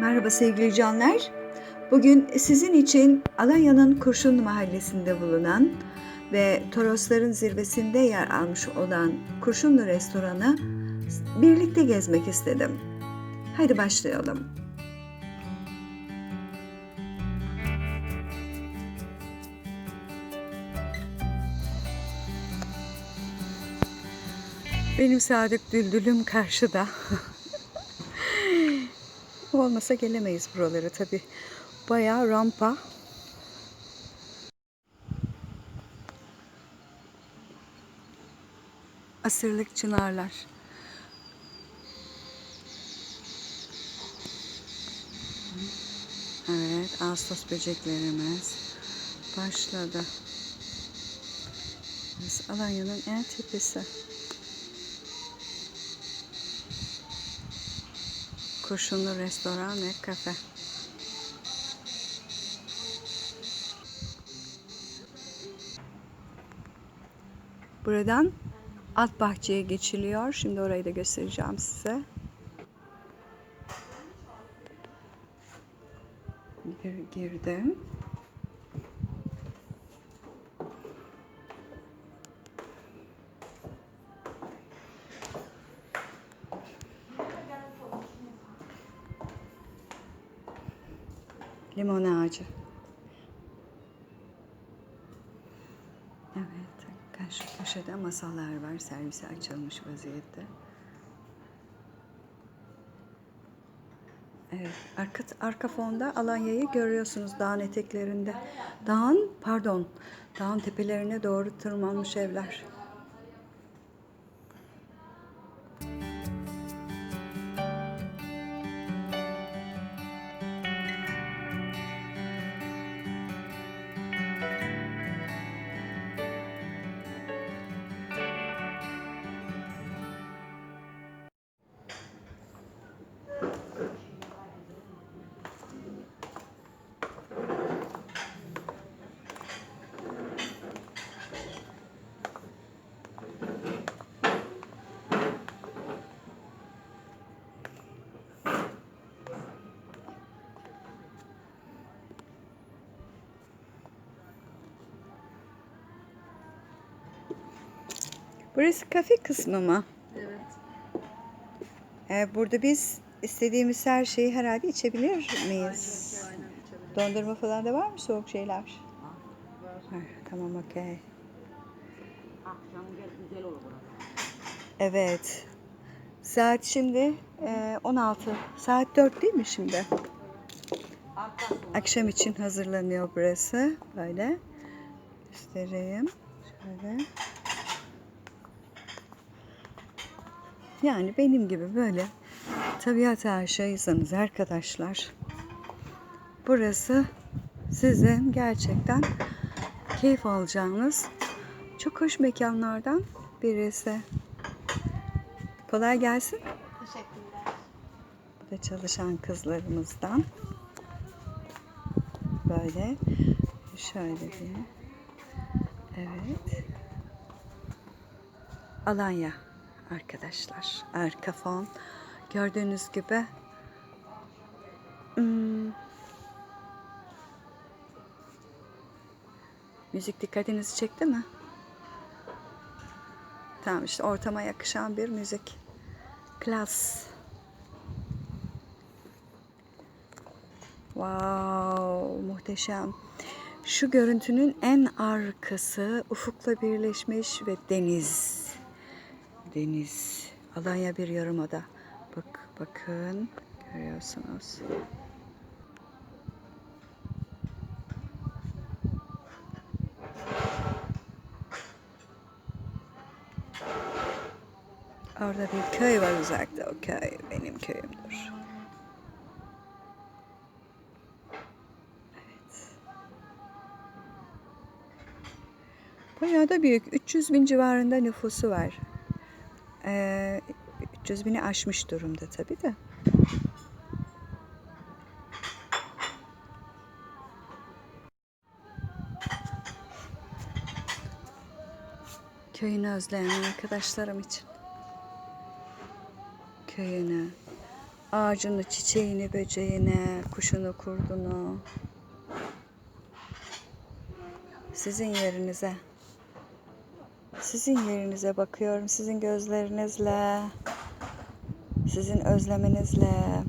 Merhaba sevgili canlar. Bugün sizin için Alanya'nın Kurşunlu Mahallesi'nde bulunan ve Torosların zirvesinde yer almış olan Kurşunlu Restoranı birlikte gezmek istedim. Hadi başlayalım. Benim Sadık Düldül'üm karşıda. Olmasa gelemeyiz buralara tabi. Bayağı rampa. Asırlık çınarlar. Evet, Ağustos böceklerimiz başladı. Alanya'nın en tepesi. Kurşunlu Restoran ve Kafe. Buradan alt bahçeye geçiliyor. Şimdi orayı da göstereceğim size. Gir- Girdim. Limon ağacı. Evet, karşı köşede masalar var. Servise açılmış vaziyette. Evet, arka, arka fonda Alanya'yı görüyorsunuz dağın eteklerinde. Dağın, pardon, dağın tepelerine doğru tırmanmış evler. Burası kafe kısmı mı? Evet. Ee, burada biz istediğimiz her şeyi herhalde içebilir miyiz? Aynen. Dondurma falan da var mı soğuk şeyler? Var. Var. Tamam okey. Akşam gel güzel olur. Evet. Saat şimdi e, 16. Saat 4 değil mi şimdi? Akşam için hazırlanıyor burası. Böyle göstereyim. Şöyle. Yani benim gibi böyle tabiat aşığıysanız arkadaşlar burası sizin gerçekten keyif alacağınız çok hoş mekanlardan birisi. Kolay gelsin. Teşekkürler. Bu da çalışan kızlarımızdan. Böyle şöyle bir evet Alanya arkadaşlar arka fon gördüğünüz gibi hmm, müzik dikkatinizi çekti mi? Tamam işte ortama yakışan bir müzik. Klas. Wow, muhteşem. Şu görüntünün en arkası ufukla birleşmiş ve deniz. Deniz. Alanya bir yarımada. Bak, bakın. Görüyorsunuz. Orada bir köy var uzakta. O köy benim köyümdür. Bayağı da büyük. 300 bin civarında nüfusu var. Ee, 300 bini aşmış durumda tabii de. Köyünü özleyen arkadaşlarım için. Köyünü, Ağacını, çiçeğini, böceğini, kuşunu, kurdunu. Sizin yerinize. Sizin yerinize bakıyorum. Sizin gözlerinizle. Sizin özlemenizle.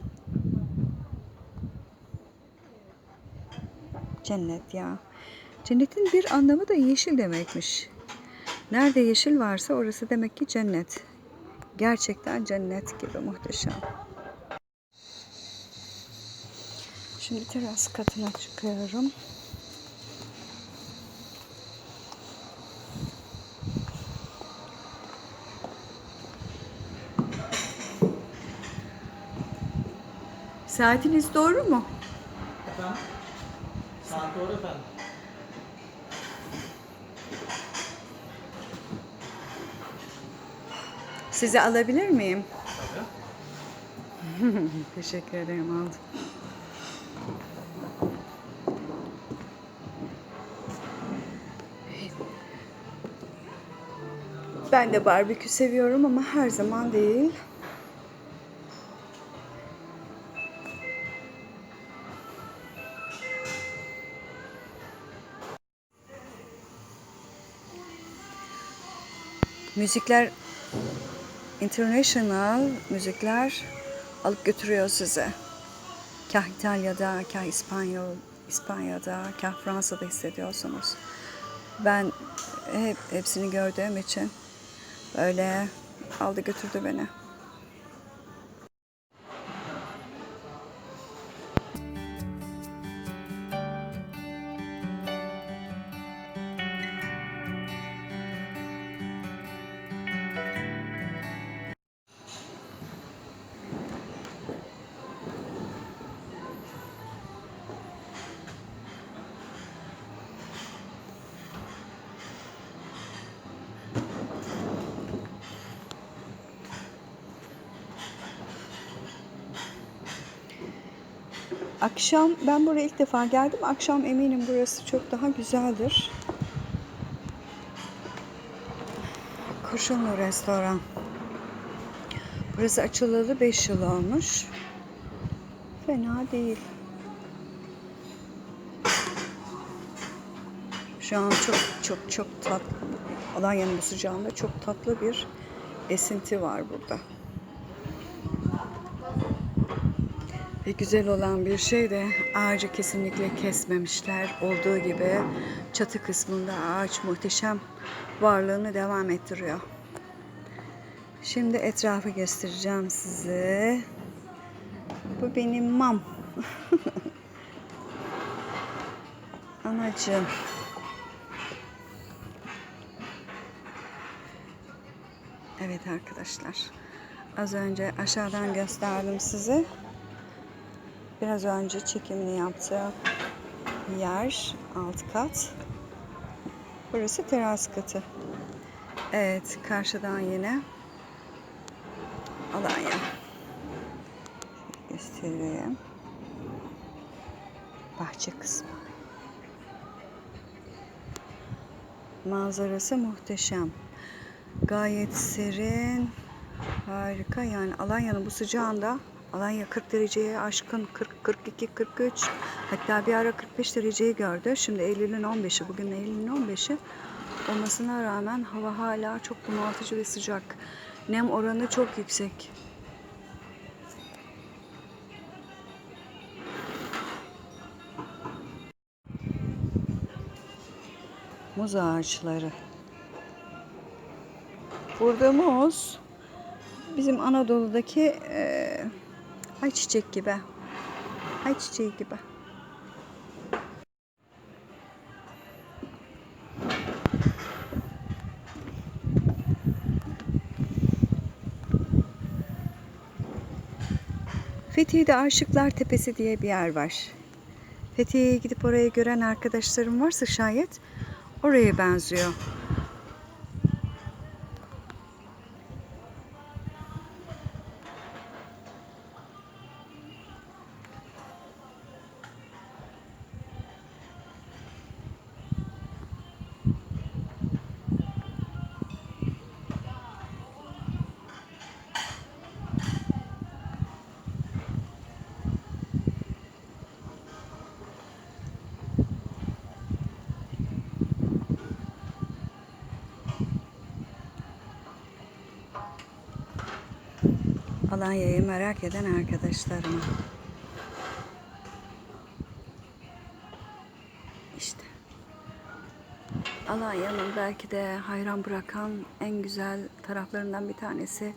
Cennet ya. Cennetin bir anlamı da yeşil demekmiş. Nerede yeşil varsa orası demek ki cennet. Gerçekten cennet gibi muhteşem. Şimdi teras katına çıkıyorum. Saatiniz doğru mu? Efendim? Saat doğru efendim. Sizi alabilir miyim? Tabii. Teşekkür ederim aldım. Ben de barbekü seviyorum ama her zaman değil. Müzikler international müzikler alıp götürüyor sizi. Kah İtalya'da, kah İspanyol, İspanya'da, kah Fransa'da hissediyorsunuz. Ben hep hepsini gördüğüm için böyle aldı götürdü beni. Akşam ben buraya ilk defa geldim. Akşam eminim burası çok daha güzeldir. Kurşunlu restoran. Burası açılalı 5 yıl olmuş. Fena değil. Şu an çok çok çok tatlı. Alanya'nın bu sıcağında çok tatlı bir esinti var burada. Güzel olan bir şey de ağacı kesinlikle kesmemişler. Olduğu gibi çatı kısmında ağaç muhteşem varlığını devam ettiriyor. Şimdi etrafı göstereceğim size. Bu benim mam. Anacığım. Evet arkadaşlar. Az önce aşağıdan gösterdim size. Biraz önce çekimini yaptığım yer alt kat. Burası teras katı. Evet, karşıdan yine Alanya. Göstereyim. Bahçe kısmı. Manzarası muhteşem. Gayet serin. Harika yani Alanya'nın bu sıcağında Alanya 40 dereceye aşkın 40, 42, 43 hatta bir ara 45 dereceyi gördü. Şimdi Eylül'ün 15'i bugün Eylül'ün 15'i olmasına rağmen hava hala çok bunaltıcı ve sıcak. Nem oranı çok yüksek. Muz ağaçları. Burada muz bizim Anadolu'daki eee ayçiçek gibi. Ayçiçeği gibi. Fethiye'de Aşıklar Tepesi diye bir yer var. Fethiye'ye gidip orayı gören arkadaşlarım varsa şayet oraya benziyor. Alanya'yı merak eden arkadaşlarıma. İşte. Alanya'nın belki de hayran bırakan en güzel taraflarından bir tanesi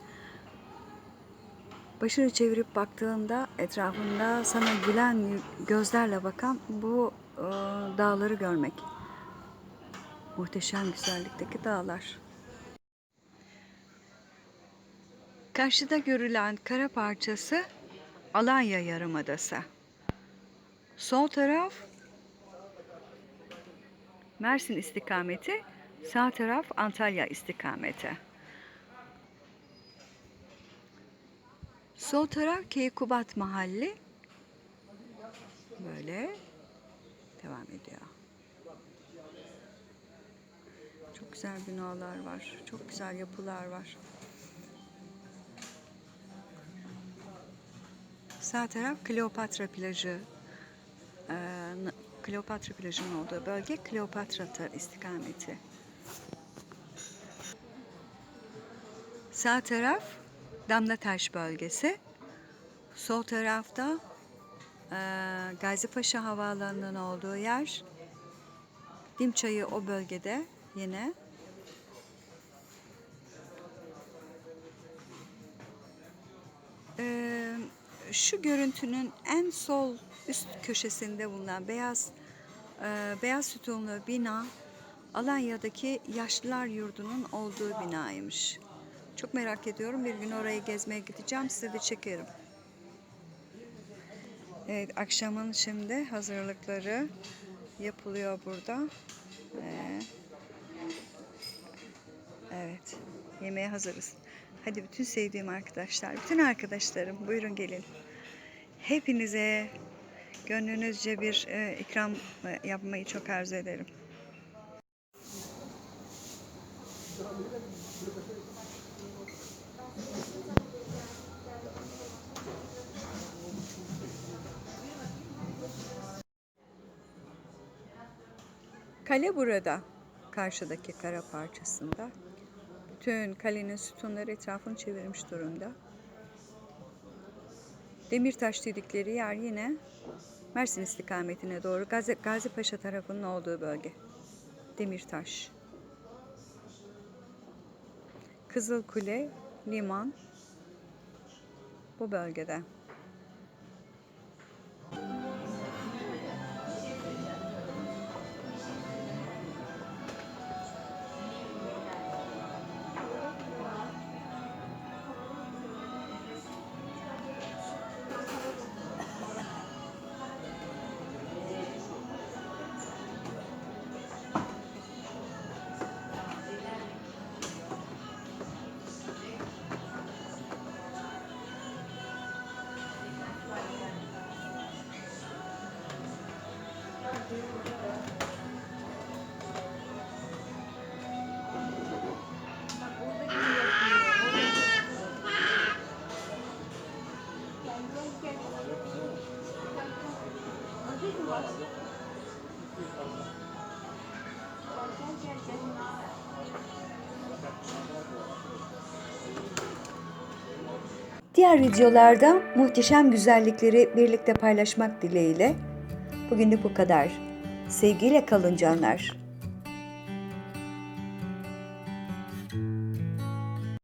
başını çevirip baktığında etrafında sana gülen gözlerle bakan bu e, dağları görmek. Muhteşem güzellikteki dağlar. Karşıda görülen kara parçası Alanya Yarımadası. Sol taraf Mersin istikameti, sağ taraf Antalya istikameti. Sol taraf Keykubat Mahalli. Böyle devam ediyor. Çok güzel binalar var. Çok güzel yapılar var. Sağ taraf Kleopatra plajı. Ee, Kleopatra plajının olduğu bölge Kleopatra istikameti. Sağ taraf Damlataş bölgesi. Sol tarafta eee Gazipaşa Havaalanı'nın olduğu yer. Dimçayı o bölgede yine. Şu görüntünün en sol üst köşesinde bulunan beyaz eee, beyaz sütunlu bina Alanya'daki Yaşlılar Yurdu'nun olduğu binaymış. Çok merak ediyorum. Bir gün orayı gezmeye gideceğim. Size de çekerim. Evet, akşamın şimdi hazırlıkları yapılıyor burada. Ee, evet, yemeğe hazırız. Hadi bütün sevdiğim arkadaşlar, bütün arkadaşlarım buyurun gelin. Hepinize gönlünüzce bir e, ikram e, yapmayı çok arzu ederim. Kale burada. Karşıdaki kara parçasında. Bütün kalenin sütunları etrafını çevirmiş durumda. Demirtaş dedikleri yer yine Mersin istikametine doğru Gazi, Gazi Paşa tarafının olduğu bölge. Demirtaş. Kızılkule, liman bu bölgede. Diğer videolarda muhteşem güzellikleri birlikte paylaşmak dileğiyle. Bugünlük bu kadar. Sevgiyle kalın canlar.